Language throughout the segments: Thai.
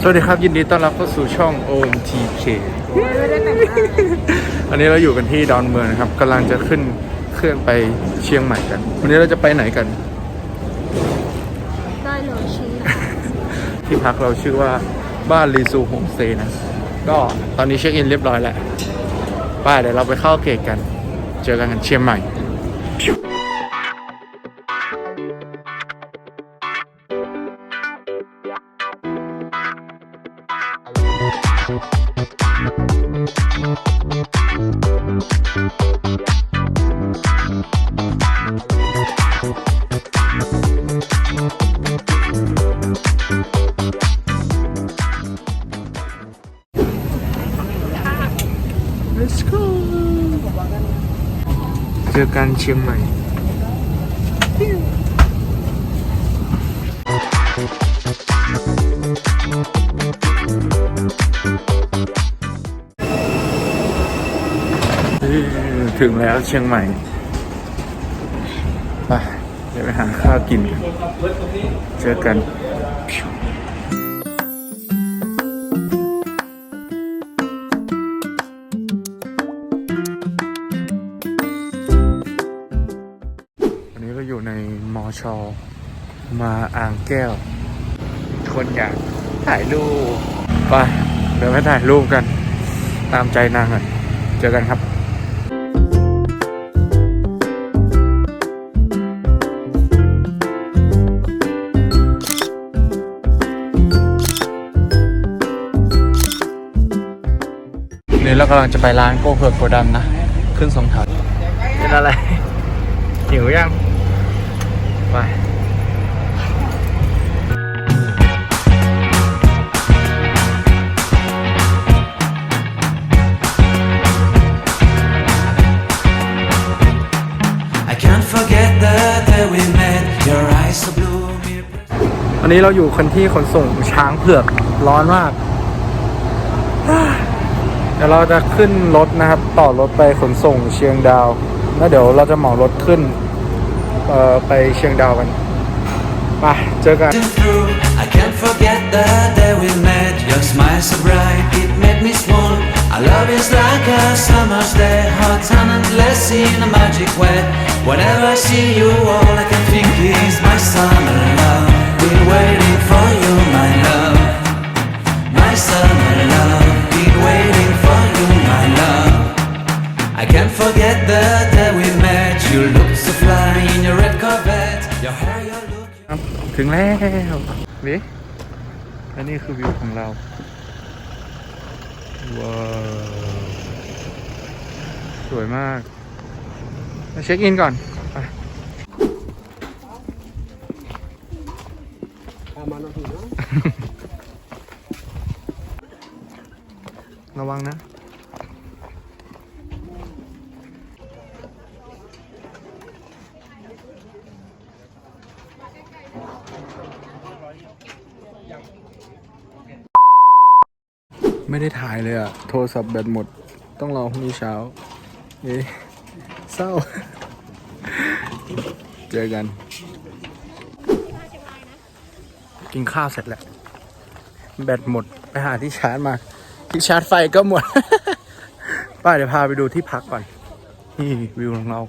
สวัสดีครับยินดีต้อนรับเข้าสู่ช่อง OMTK ไม่ได้แต่งหน้าอันนี้เราอยู่กันที่ดอนเมืองนะครับกำลังจะขึ้นเครื่องไปเชียงใหม่กัน วันนี้เราจะไปไหนกันได้เลยชี้ที่พักเราชื่อว่าบ้านรีซูโฮมสเตย์นะ ก็ตอนนี้เช็คอินเรียบร้อยแล้วไปเดี๋ยวเราไปเข้าเกตกัน เจอกันกันเชียงใหม่ Let's go เจอกันเชียงใหม่ ถึงแล้วเชียงใหม่ ไปเดี๋ยวไปหาข้าวกิน เจอกันวัน มาอ่างแก้ว คนอยากถ่ายรูปไปเดี๋ยวไปถ่ายรูปกัน ตามใจนางอะเจอกันครับนี่เรากำลังจะไปร้านโก้เผือกโกดันนะ ขึ้นสองแถวเป็นอะไรหิวยัง วันนี้เราอยู่คนที่ขนส่งช้างเผือกร้อนมาก เดี๋ยวเราจะขึ้นรถนะครับ ต่อรถไปขนส่งเชียงดาว แล้วเดี๋ยวเราจะเหมารถขึ้นเอ่อไปเชียงดาวกันไปเจอกัน through. I can't forget the day we met. Your smile so bright, it made me small. Our love is like a summer's day, hot and endless in a magic way. Whenever I see you, all I can think is my summer love. Been waiting for you, my love. My summer love. Been waiting for you, my love. I can't forget the day we met. You looked so fly in your red Corvette. Your hair, your look. ครับถึงแล้วนี่และนี่คือวิวของเรา ว้าว สวยมากมาเช็คอินก่อน ระวังนะ ไม่ได้ถ่ายเลยอะโทรศัพท์แบตหมด ต้องรอพรุ่งนี้เช้า เอ๊ะเศร้า เจอกัน กินข้าวเสร็จแล้ว แบตหมดไปหาที่ชาร์จมา ที่ชาร์จไฟก็หมด ป้าเดี๋ยวพาไปดูที่พักก่อน นี่วิวของเรา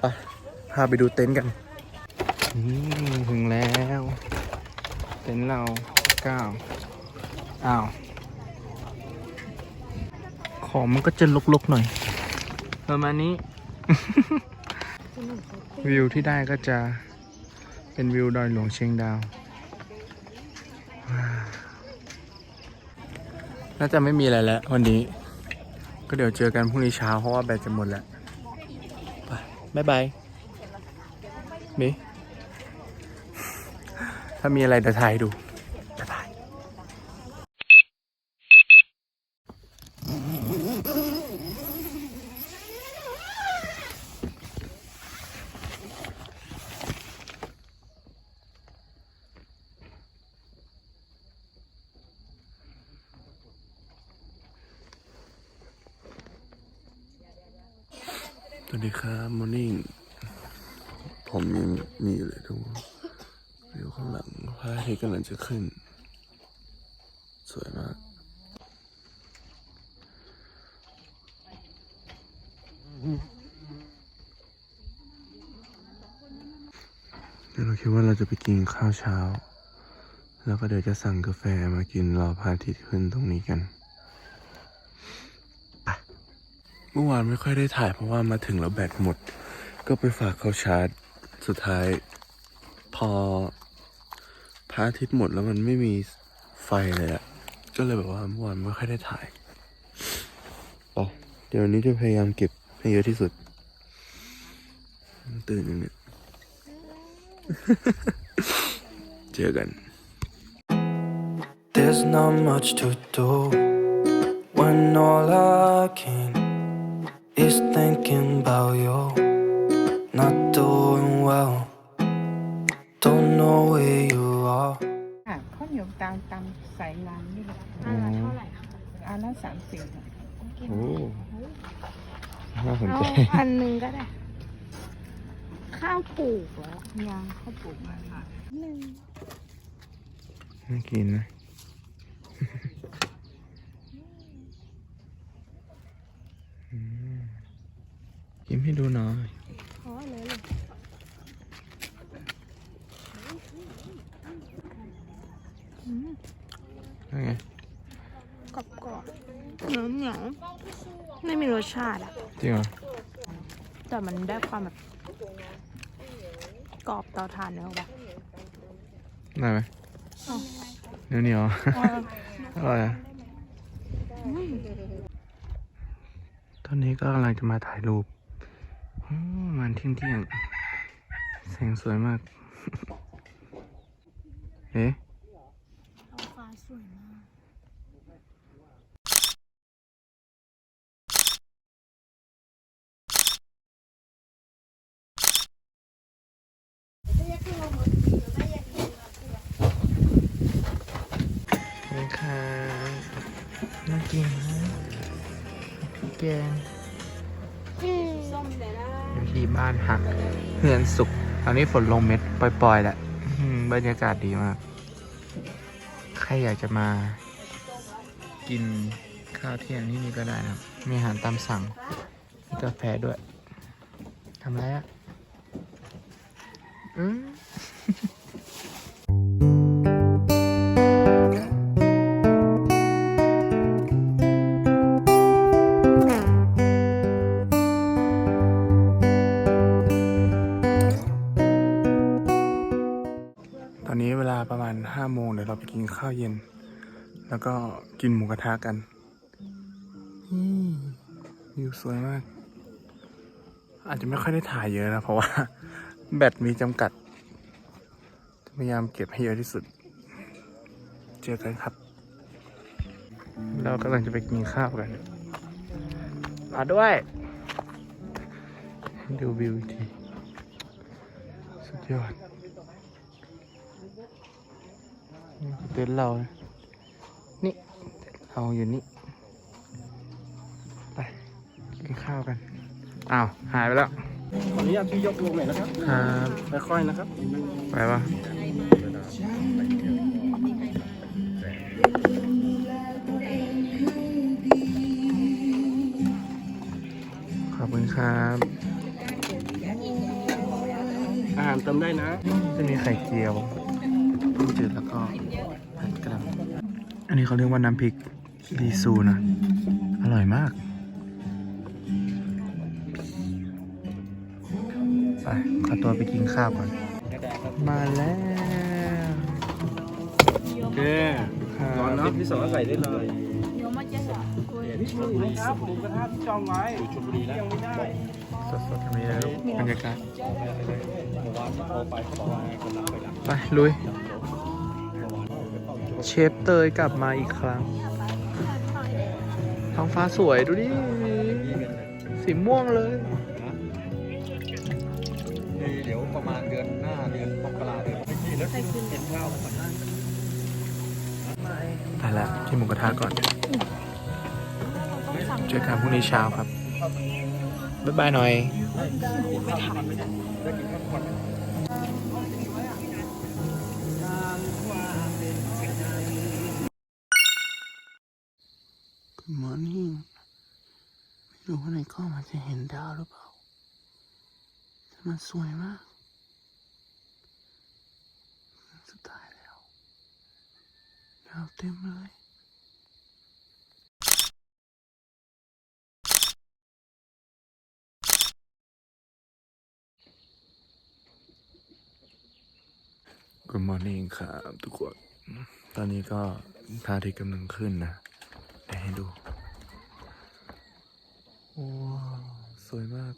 ไปพาไปดูเต็นท์กันนี่ถึงแล้ว เต็นท์เราเก้าอ้าว ของมันก็จะลกๆหน่อยประมาณนี้ วิวที่ได้ก็จะเป็นวิวดอยหลวงเชียงดาว น่าจะไม่มีอะไรแล้ววันนี้ ก็เดี๋ยวเจอกันพรุ่งนี้เช้าเพราะว่าแบตจะหมดแล้วไปบ๊ายบายมิถ้ามีอะไรเดาถ่ายดู บ๊ายบาย ส วัสดีครับมอร์นิ่งผมยังมีอยู่เลยทุกคนวิวข้างหลังพระอาทิตย์กำลังจะขึ้น สวยมากเดี๋ยวเราคิดว่าเราจะไปกินข้าวเช้า แล้วก็เดี๋ยวจะสั่งกาแฟมากินรอพระอาทิตย์ขึ้นตรงนี้กันไป เมื่อวานไม่ค่อยได้ถ่ายเพราะว่ามาถึงแล้วแบตหมด ก็ไปฝากเขาชาร์จ สุดท้าย พอพระอาทิตย์หมดแล้วมันไม่มีไฟเลยอะก็เลยแบบว่าเมื่อวานไม่ค่อยได้ถ่ายไปเดี๋ยวนนี้จะพยายามเก็บให้เยอะที่สุด ตื่นยังเนี่ย เจอกัน There's not much to do when all I can is thinking about you. Not doing well, don't know where you are. ค่ะข้าวเหนียวตามตามสายงานนี่แหละอันละเท่าไหร่อันละสามสิบโอ้น่าสนเอาใจ อันหนึ่งก็ได้ ข้าวปลูกเหรอยังข้าวปลูกมาค่ะหนึ่งน่ากินนะ อืมกินให้ดูหน่อย ขอเลยเลย นั่นไง กรอบกรอบเหนียวเหนียวไม่มีรสชาติอะ จริงเหรอ แต่มันได้ความแบบกรอบเตาถ่านเนื้อปะได้ไหมเหนียวเหนียวๆอร่อยอะตอนนี้ก็กำลังจะมาถ่ายรูปอืมมันเที่ยงเที่ยงๆแสงสวยมาก เอ๊ะฟ้าสวยมาก แกงอยู่ที่บ้านหักเฮือนสุกตอนนี้ฝนลงเม็ดปล่อยๆแหละอื้อหือบรรยากาศดีมาก ใครอยากจะมา กินข้าวเที่ยงที่นี่ก็ได้นะครับ มีอาหารตามสั่งมีกาแฟด้วยทำไรอะอืม เราไปกินข้าวเย็น แล้วก็กินหมูกระทะกันวิวสวยมาก อาจจะไม่ค่อยได้ถ่ายเยอะนะ เพราะว่า แบตมีจำกัด พยายามเก็บให้เยอะที่สุด เจอกันครับ เรากำลังจะไปกินข้าวกันมาด้วย ดูวิวทีสุดยอด นี่คือเต็นท์เรานะนี่เราอยู่นี่ ไป กินข้าวกัน อ้าว หายไปแล้ว ขออนุญาตที่ยกลงหน่อยนะครับครับค่อยๆนะครับ ไปปะขอบคุณครับ อาหารเติมได้นะ จะมีไข่เจียวต้มจืดแล้วก็ผัดกะหล่ำ อันนี้เขาเรียกว่าน้ำพริกรีซูนะ อร่อยมาก ไป ขอตัวไปกินข้าวก่อน มาแล้ว โอเคร้อนเนาะพี่สอนใส่ได้เลยครับหมูกระทะที่จองไว้ชลบุรีแล้วยังไม่ได้สดๆตรงนี้นะครับบรรยากาศไปลุย เชฟเตยกลับมาอีกครั้ง ท้องฟ้าสวยดูดิ สีม่วงเลย เดี๋ยวประมาณเดือนหน้าเดือนมกราเดือนไม่กินแล้วเห็นข้าวมันนั่งไปแล้วกินหมูกระทะก่อน เจอกันพรุ่งนี้เช้าครับ บ๊ายบายหน่อย จะเห็นดาวหรือเปล่า แต่มันสวยมาก สุดท้ายแล้ว ดาวเต็มเลย Good morning ครับทุกคน ตอนนี้ก็พระอาทิตย์กำลังขึ้นนะเดี๋ยวให้ดู ว้าว สวยมาก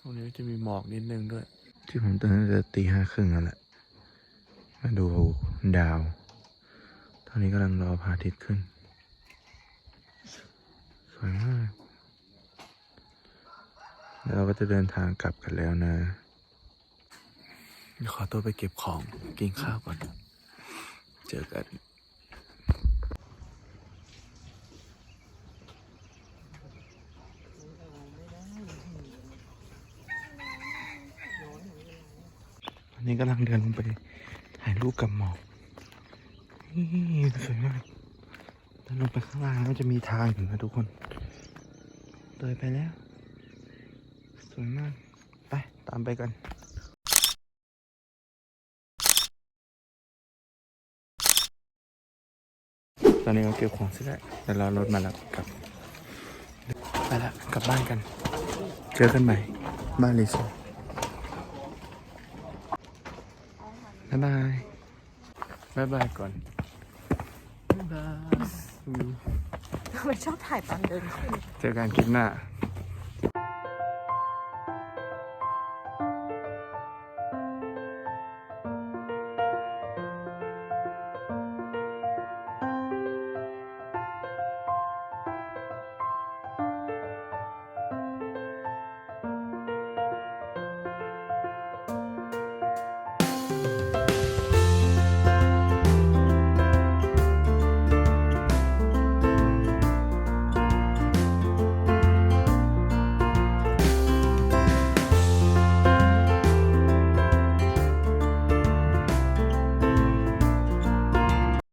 ตรงนี้ จะมีหมอกนิดนึงด้วย ที่ผมตื่นตั้งแต่ตีห้าครึ่งแล้วแหละ มาดูดาว ตอนนี้กำลังรอพระอาทิตย์ขึ้น สวยมากแล้วเราก็จะเดินทางกลับกันแล้วนะ ขอตัวไปเก็บของกินข้าวก่อน เจอกัน นี้กำลังเดินลงไปถ่ายรูปกับหมอกนี่สวยมากเดินลงไปข้างล่างแล้วจะมีทางอยู่นะทุกคนเลยไปแล้ว สวยมาก ไป ตามไปกันตอนนี้เราเก็บของเสร็จแล้วเดี๋ยวรอรถมาแล้วกลับ ไปแล้วกลับบ้านกัน เจอกันใหม่ บ้านรีสอร์ท บ๊ายบายบ๊ายบายก่อนบ๊ายบายทำไมชอบถ่ายตอนเดินขึ้นเจอกันคลิปหน้า